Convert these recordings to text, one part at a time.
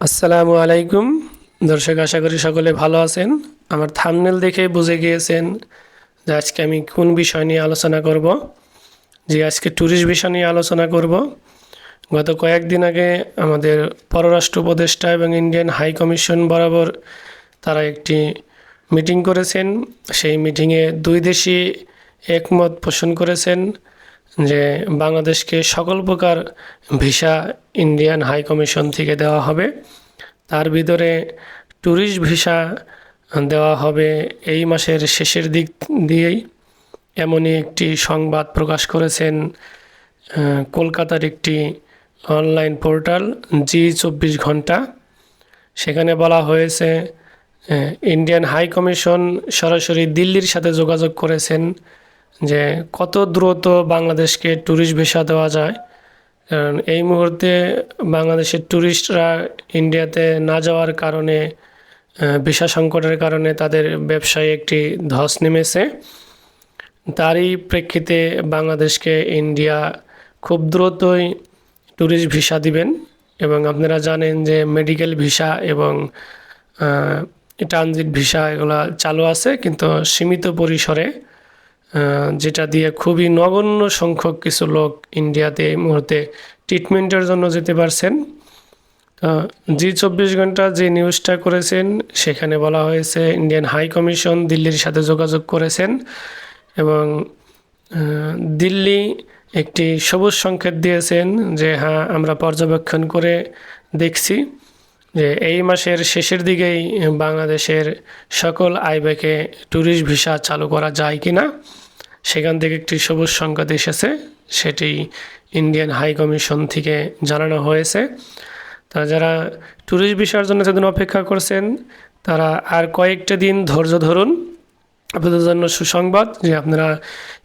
আসসালামু আলাইকুম। দর্শক, আশা করি সকলে ভালো আছেন। আমার থামনেল দেখে বুঝে গিয়েছেন যে আজকে আমি কোন বিষয় নিয়ে আলোচনা করব, যে আজকে ট্যুরিস্ট বিষয় নিয়ে আলোচনা করব। গত কয়েকদিন আগে আমাদের পররাষ্ট্র উপদেষ্টা এবং ইন্ডিয়ান হাই কমিশন বরাবর তারা একটি মিটিং করেছেন। সেই মিটিংয়ে দুই দেশই একমত পোষণ করেছেন। যে বাংলাদেশকে সকল প্রকার ভিসা ইন্ডিয়ান হাই কমিশন থেকে দেওয়া হবে। তার ভিতরে ট্যুরিস্ট ভিসা দেওয়া হবে এই মাসের শেষের দিক দিয়েই। এমনই একটি সংবাদ প্রকাশ করেছেন কলকাতার একটি অনলাইন পোর্টাল, জি চব্বিশ ঘণ্টা। সেখানে বলা হয়েছে ইন্ডিয়ান হাই কমিশন সরাসরি দিল্লির সাথে যোগাযোগ করেছেন। যে কত দ্রুত বাংলাদেশকে ট্যুরিস্ট ভিসা দেওয়া যায়। কারণ এই মুহূর্তে বাংলাদেশের ট্যুরিস্টরা ইন্ডিয়াতে না যাওয়ার কারণে ভিসা সংকটের কারণে তাদের ব্যবসায় একটি ধস নেমেছে। তারই প্রেক্ষিতে বাংলাদেশকে ইন্ডিয়া খুব দ্রুতই ট্যুরিস্ট ভিসা দিবেন এবং আপনারা জানেন যে মেডিকেল ভিসা এবং ট্রানজিট ভিসা এগুলো চালু আছে, কিন্তু সীমিত পরিসরে যেটা দিয়ে খুবই নগণ্য সংখ্যক কিছু লোক ইন্ডিয়াতে এই মুহূর্তে ট্রিটমেন্টের জন্য যেতে পারছেন। জি চব্বিশ ঘণ্টা যে নিউজটা করেছেন, সেখানে বলা হয়েছে ইন্ডিয়ান হাই কমিশন দিল্লির সাথে যোগাযোগ করেছেন এবং দিল্লি একটি সবুজ সংকেত দিয়েছেন যে হ্যাঁ আমরা পর্যবেক্ষণ করে দেখছি। যে এই মাসের শেষের দিকেই বাংলাদেশের সকল আইব্যাকে ট্যুরিস্ট ভিসা চালু করা যায় কি না সেখান থেকে একটি সবুজ সংকেত এসেছে, সেটি ইন্ডিয়ান হাই কমিশন থেকে জানানো হয়েছে। তা যারা ট্যুরিস্ট ভিসার জন্য সেদিন অপেক্ষা করছেন, তারা আর কয়েকটা দিন ধৈর্য ধরুন। আপনাদের জন্য সুসংবাদ যে আপনারা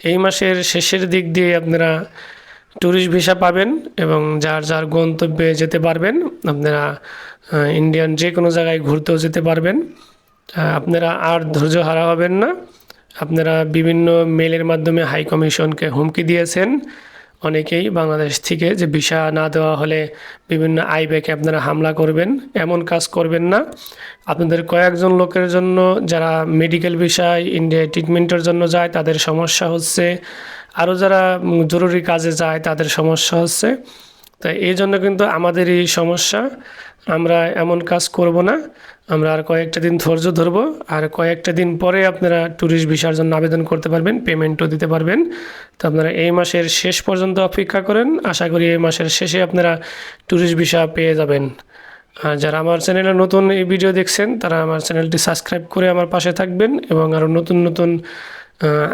এই মাসের শেষের দিক দিয়ে আপনারা ট্যুরিস্ট ভিসা পাবেন এবং যার যার গন্তব্যে যেতে পারবেন, আপনারা ইন্ডিয়ান যে কোনো জায়গায় ঘুরতেও যেতে পারবেন। আপনারা আর ধৈর্য হারা হবেন না। আপনারা বিভিন্ন মেলের মাধ্যমে হাই কমিশনকে হুমকি দিয়েছেন। অনেকেই বাংলাদেশ থেকে যে ভিসা না দেওয়া হলে বিভিন্ন আইব্যাকে আপনারা হামলা করবেন, এমন কাজ করবেন না। আপনাদের কয়েকজন লোকের জন্য যারা মেডিকেল বিষয় ইন্ডিয়ায় ট্রিটমেন্টের জন্য যায়, তাদের সমস্যা হচ্ছে আরও যারা জরুরি কাজে যায় তাদের সমস্যা হচ্ছে। তাই এই জন্য কিন্তু আমাদের এই সমস্যা, আমরা এমন কাজ করব না। আমরা আর কয়েকটা দিন ধৈর্য ধরবো। আর কয়েকটা দিন পরে আপনারা ট্যুরিস্ট ভিসার জন্য আবেদন করতে পারবেন পেমেন্টও দিতে পারবেন। তো আপনারা এই মাসের শেষ পর্যন্ত অপেক্ষা করেন। আশা করি এই মাসের শেষে আপনারা ট্যুরিস্ট ভিসা পেয়ে যাবেন। আর যারা আমার চ্যানেলে নতুন এই ভিডিও দেখছেন, তারা আমার চ্যানেলটি সাবস্ক্রাইব করে আমার পাশে থাকবেন এবং আরও নতুন নতুন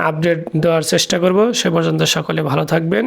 আপডেট দেওয়ার চেষ্টা করব। সে পর্যন্ত সকলে ভালো থাকবেন।